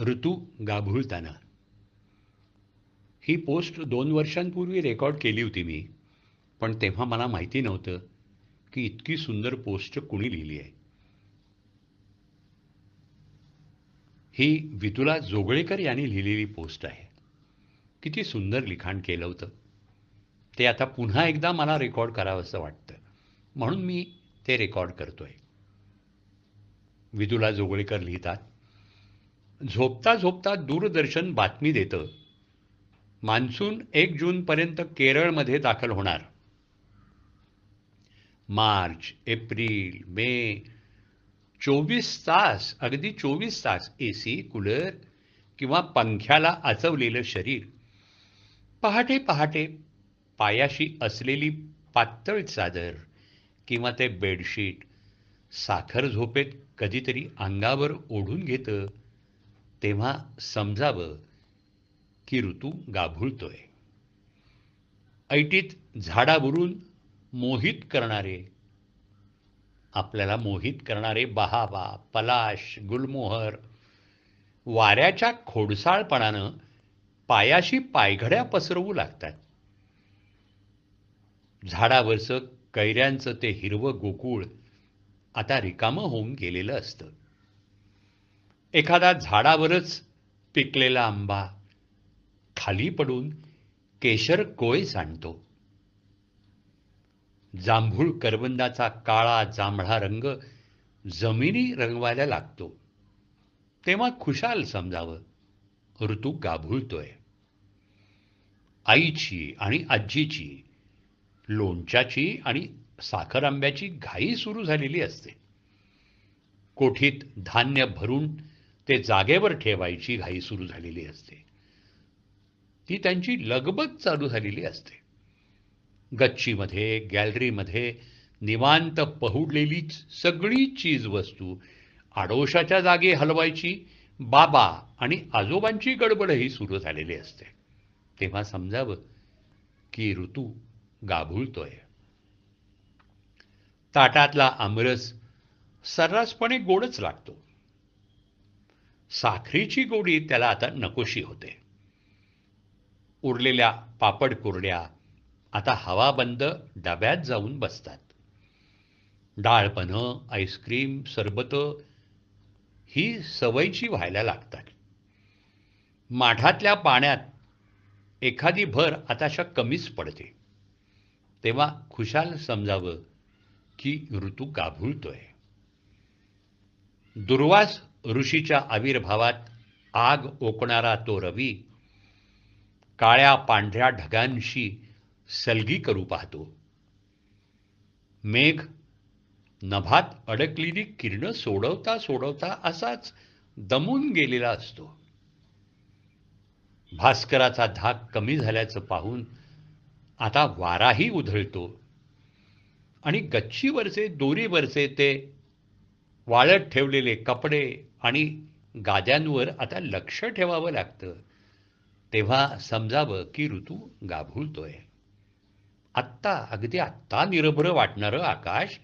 ऋतू गाभुळताना. ही पोस्ट दोन वर्षांपूर्वी रेकॉर्ड केली होती मी पण तेव्हा मला माहिती नव्हतं की इतकी सुंदर पोस्ट कुणी लिहिली आहे. ही वितुला जोगळेकर यांनी लिहिलेली पोस्ट आहे. किती सुंदर लिखाण केलं होतं. ते आता पुन्हा एकदा मला रेकॉर्ड करावंसं वाटतं म्हणून मी ते रेकॉर्ड करतोय. विदुला जोगळेकर लिहितात झोपता झोपता दूरदर्शन बातमी देतं. मान्सून एक जूनपर्यंत केरळमध्ये दाखल होणार. मार्च एप्रिल मे चोवीस तास अगदी चोवीस तास ए सी कूलर किंवा पंख्याला आचवलेलं शरीर. पहाटे पहाटे पायाशी असलेली पातळ चादर किंवा ते बेडशीट साखर झोपेत कधीतरी अंगावर ओढून घेतं. तेव्हा समजावं की ऋतू गाभुळतोय. ऐटीत झाडावरून मोहित करणारे आपल्याला मोहित करणारे बहावा पलाश गुलमोहर वाऱ्याच्या खोडसाळपणानं पायाशी पायघड्या पसरवू लागतात. झाडावरचं कैऱ्यांचं ते हिरवं गोकुळ आता रिकामं होऊन गेलेलं असतं. एखादा झाडावरच पिकलेला आंबा खाली पडून केशर कोय सांडतो? जांभूळ करवंदाचा काळा जांभळा रंग जमिनी रंगवायला लागतो. तेव्हा खुशाल समजावं ऋतू गाभुळतोय. आईची आणि आजीची लोणच्याची आणि साखर आंब्याची घाई सुरू झालेली असते. कोठीत धान्य भरून ते जागेवर ठेवायची घाई सुरू झालेली असते. ती त्यांची लगबग चालू झालेली असते. गच्चीमध्ये गॅलरीमध्ये निवांत पहुडलेली सगळी चीज वस्तू आडोशाच्या जागे हलवायची बाबा आणि आजोबांची गडबडही सुरू झालेली असते. तेव्हा समजावं की ऋतू गाभुळतोय. ताटातला आमरस सर्रासपणे गोडच लागतो. साखरीची गोडी त्याला आता नकोशी होते. उरलेल्या पापड कुरड्या आता हवाबंद डब्यात जाऊन बसतात. डाळपणं आईस्क्रीम सरबत ही सवयीची व्हायला लागतात. माठातल्या पाण्यात एखादी भर आताशा कमीच पडते. तेव्हा खुशाल समजावं की ऋतू गाभुळतोय. दुर्वास ऋषीच्या आविर्भावात आग ओकणारा तो रवी काळ्या पांढऱ्या ढगांशी सलगी करू पाहतो. मेघ नभात अडकलेली किरण सोडवता सोडवता असाच दमून गेलेला असतो. भास्कराचा धाक कमी झाल्याचं पाहून आता वाराही उधळतो आणि गच्चीवरचे दोरीवरचे ते वाळत ठेवलेले कपडे आणि गाद्यांवर आता लक्ष ठेवावं लागतं. तेव्हा समजावं की ऋतू गाभुळतोय. आत्ता अगदी आत्ता निरभ्र वाटणारं आकाश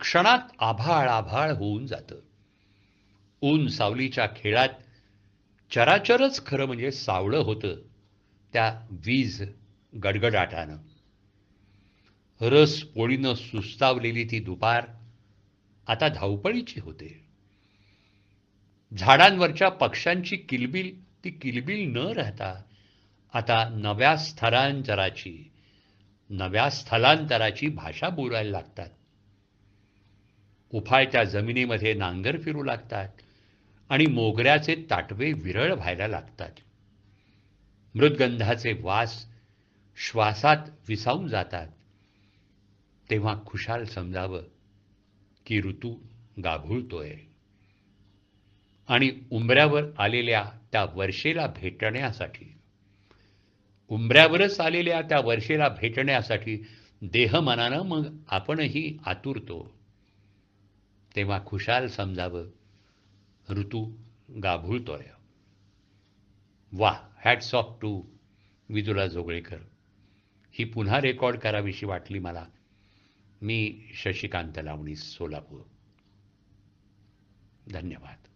क्षणात आभाळ आभाळ होऊन जातं. ऊन सावलीच्या खेळात चराचरच खरं म्हणजे सावळं होतं त्या वीज गडगडाटानं. रस पोळीनं सुस्तावलेली ती दुपार आता धावपळीची होते. झाडांवरच्या पक्ष्यांची किलबिल ती किलबिल न राहता आता नव्या स्थलांतराची नव्या स्थलांतराची भाषा बोलायला लागतात. उफाळत्या जमिनीमध्ये नांगर फिरू लागतात आणि मोगऱ्याचे ताटवे विरळ व्हायला लागतात. मृदगंधाचे वास श्वासात विसावून जातात. तेव्हा खुशाल समजावं की ऋतू गाभुळतोय. आणि उंबऱ्यावर आलेल्या त्या वर्षेला भेटण्यासाठी उंबऱ्यावरच आलेल्या त्या वर्षेला भेटण्यासाठी देहमनानं मग आपणही आतुरतो. तेव्हा खुशाल समजावं ऋतू गाभुळतोय. वा hats off to Vidula Joglekar ही पुन्हा रेकॉर्ड करावीशी वाटली मला. मी शशिकांत लावणी सोलापूर. धन्यवाद.